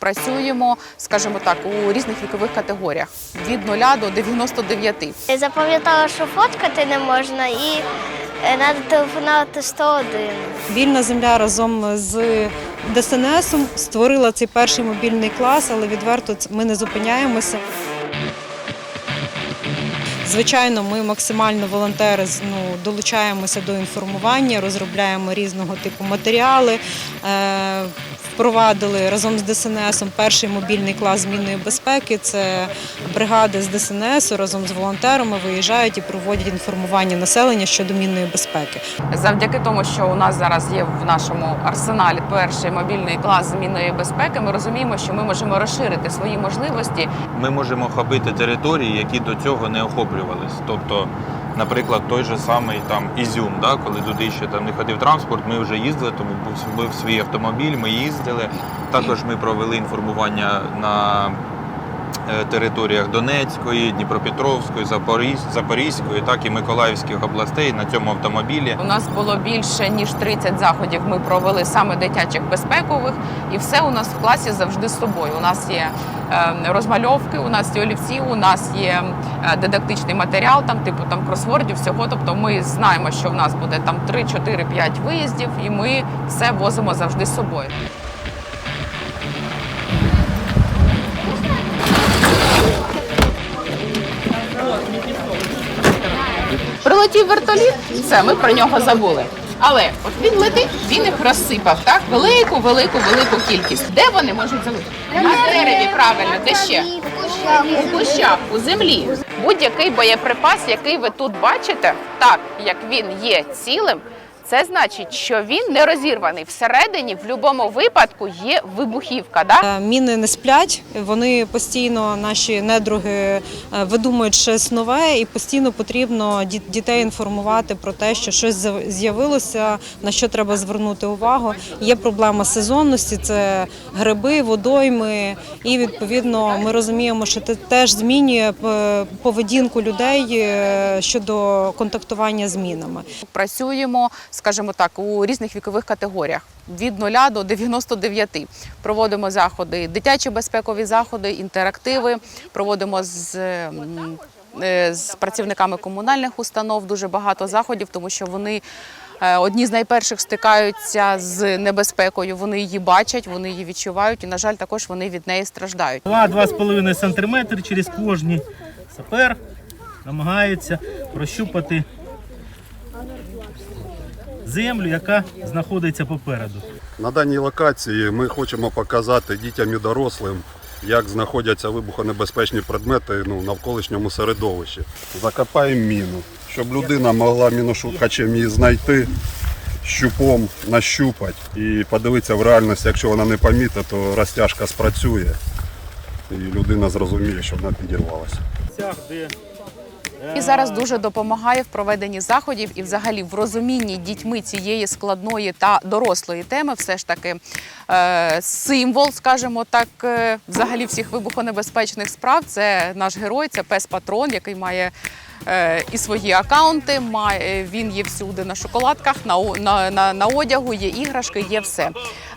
Працюємо, скажімо так, у різних вікових категоріях від 0 до 99. Запам'ятала, що фоткати не можна і треба телефонувати 101. Вільна земля разом з ДСНСом створила цей перший мобільний клас, але відверто ми не зупиняємося. Звичайно, ми максимально волонтери ну, долучаємося до інформування, розробляємо різного типу матеріали. Е, Впровадили разом з ДСНСом перший мобільний клас змінної безпеки. Це бригади з ДСНС разом з волонтерами виїжджають і проводять інформування населення щодо мінної безпеки. Завдяки тому, що у нас зараз є в нашому арсеналі перший мобільний клас змінної безпеки, ми розуміємо, що ми можемо розширити свої можливості Ми можемо охопити території, які до цього не охоплювались. Тобто, наприклад, той же самий там Ізюм, да, коли туди ще там не ходив транспорт, ми вже їздили, тому був, свій автомобіль, ми їздили. Також ми провели інформування на територіях Донецької, Дніпропетровської, Запорізь- Запорізької, так і Миколаївських областей на цьому автомобілі. У нас було більше ніж 30 заходів. Ми провели саме дитячих безпекових, і все у нас в класі завжди з собою. У нас є е, розмальовки, у нас є олівці, у нас є е, дидактичний матеріал, там типу там кросвордів, всього. Тобто ми знаємо, що в нас буде там 3, 4, 5 виїздів, і ми все возимо завжди з собою. Прилетів вертоліт, все, ми про нього забули. Але от він летить, він їх розсипав, так? Велику, велику, велику кількість. Де вони можуть залишити? На дереві, правильно, де ще? У кущах, у землі. Будь-який боєприпас, який ви тут бачите, так як він є цілим, це значить, що він не розірваний. Всередині, в будь-якому випадку, є вибухівка. Да? Е, Міни не сплять, вони постійно, наші недруги е, видумують щось нове, і постійно потрібно дітей інформувати про те, що щось з'яв- з'явилося, на що треба звернути увагу. Є проблема сезонності, це гриби, водойми, і відповідно ми розуміємо, що це теж змінює е, поведінку людей щодо контактування з мінами. Працюємо, скажімо так, у різних вікових категоріях від 0 до 99. Проводимо заходи, дитячі безпекові заходи, інтерактиви. Проводимо з, е, з працівниками комунальних установ дуже багато заходів, тому що вони. е, Одні з найперших стикаються з небезпекою. Вони її бачать, вони її відчувають, і на жаль, також вони від неї страждають. 2-2,5 см через кожні сапер намагається прощупати землю, яка знаходиться попереду. На даній локації ми хочемо показати дітям і дорослим, як знаходяться вибухонебезпечні предмети ну, в навколишньому середовищі. Закопаємо міну, щоб людина могла міношукачем її знайти, щупом нащупати і подивитися в реальності, якщо вона не помітить, то розтяжка спрацює і людина зрозуміє, що вона підірвалася. І зараз дуже допомагає в проведенні заходів і взагалі в розумінні дітьми цієї складної та дорослої теми, все ж таки е, символ, скажімо так, е, взагалі всіх вибухонебезпечних справ. Це наш герой, це пес патрон, який має. Е, І свої акаунти має він є всюди на шоколадках, на, на, на, на одягу, є іграшки, є все.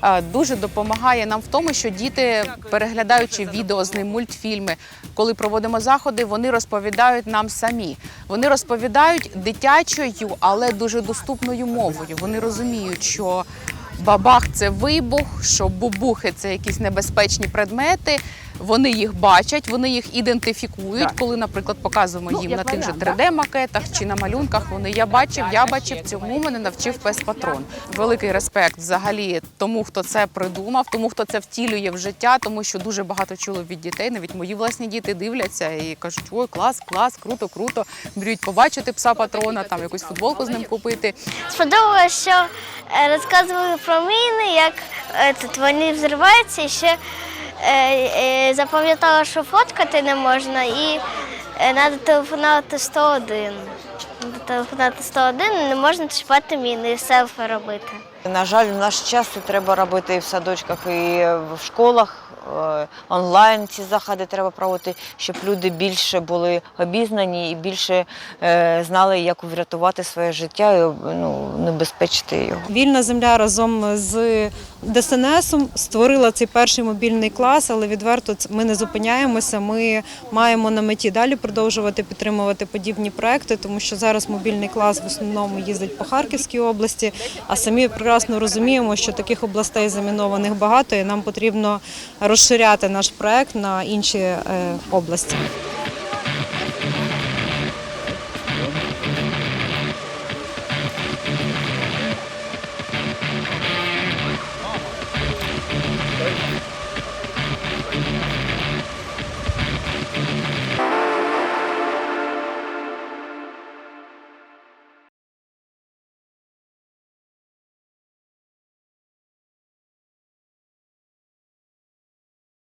Е, Дуже допомагає нам в тому, що діти, переглядаючи відео з ним, мультфільми, коли проводимо заходи, вони розповідають нам самі. Вони розповідають дитячою, але дуже доступною мовою. Вони розуміють, що бабах це вибух, що бубухи це якісь небезпечні предмети. Вони їх бачать, вони їх ідентифікують, коли, наприклад, показуємо їм на тих же 3D-макетах чи на малюнках. Вони я бачив, я бачив, цьому мене навчив пес патрон. Великий респект взагалі тому, хто це придумав, тому хто це втілює в життя, тому що дуже багато чуло від дітей. Навіть мої власні діти дивляться і кажуть: ой, клас, клас, круто, круто. Мріють побачити пса патрона, там якусь футболку з ним купити. Сподобалося, що розказували про міни, як е, вони взриваються, і ще е, е, запам'ятала, що фоткати не можна, і треба телефонувати 101. Телефонувати 101 не можна чіпати міни і селфі робити. На жаль, в наш час це треба робити і в садочках, і в школах. Е, Онлайн ці заходи треба проводити, щоб люди більше були обізнані і більше е, знали, як врятувати своє життя і ну, небезпечити його. Вільна земля разом з ДСНСом, створила цей перший мобільний клас, але відверто ми не зупиняємося. Ми маємо на меті далі продовжувати підтримувати подібні проекти, тому що зараз мобільний клас в основному їздить по Харківській області, а самі прекрасно розуміємо, що таких областей замінованих багато, і нам потрібно розширяти наш проект на інші е, області.